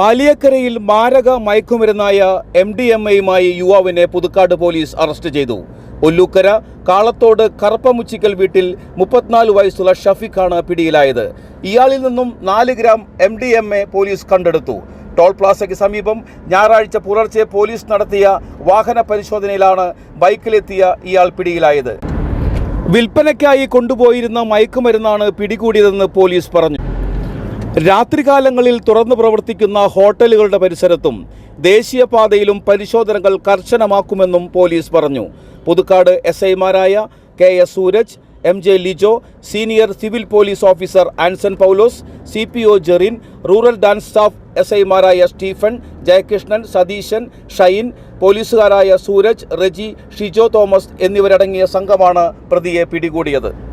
പാലിയക്കരയിൽ മാരക മയക്കുമരുന്നായ M D M എയുമായി യുവാവിനെ പുതുക്കാട് പോലീസ് അറസ്റ്റ് ചെയ്തു. ഒല്ലൂക്കര കാളത്തോട് കറുപ്പമുച്ചിക്കൽ വീട്ടിൽ മുപ്പത്തിനാല് വയസ്സുള്ള ഷഫീഖാണ് പിടിയിലായത്. ഇയാളിൽ നിന്നും നാല് gram M D M A police കണ്ടെടുത്തു. ടോൾ പ്ലാസയ്ക്ക് സമീപം ഞായറാഴ്ച പുലർച്ചെ പോലീസ് നടത്തിയ വാഹന പരിശോധനയിലാണ് ബൈക്കിലെത്തിയ ഇയാൾ പിടിയിലായത്. വിൽപ്പനയ്ക്കായി കൊണ്ടുപോയിരുന്ന മയക്കുമരുന്നാണ് പിടികൂടിയതെന്ന് പോലീസ് പറഞ്ഞു. രാത്രികാലങ്ങളിൽ തുറന്നു പ്രവർത്തിക്കുന്ന ഹോട്ടലുകളുടെ പരിസരത്തും ദേശീയപാതയിലും പരിശോധനകൾ കർശനമാക്കുമെന്നും പോലീസ് പറഞ്ഞു. പുതുക്കാട് എസ് ഐമാരായ K S Sooraj M J Lijo senior civil police officer Anson Paulose C P O Jerin rural dance staff S ഐമാരായ സ്റ്റീഫൻ ജയകൃഷ്ണൻ സതീശൻ ഷൈൻ പോലീസുകാരായ സൂരജ് റെജി ഷിജോ തോമസ് എന്നിവരടങ്ങിയ സംഘമാണ് പ്രതിയെ പിടികൂടിയത്.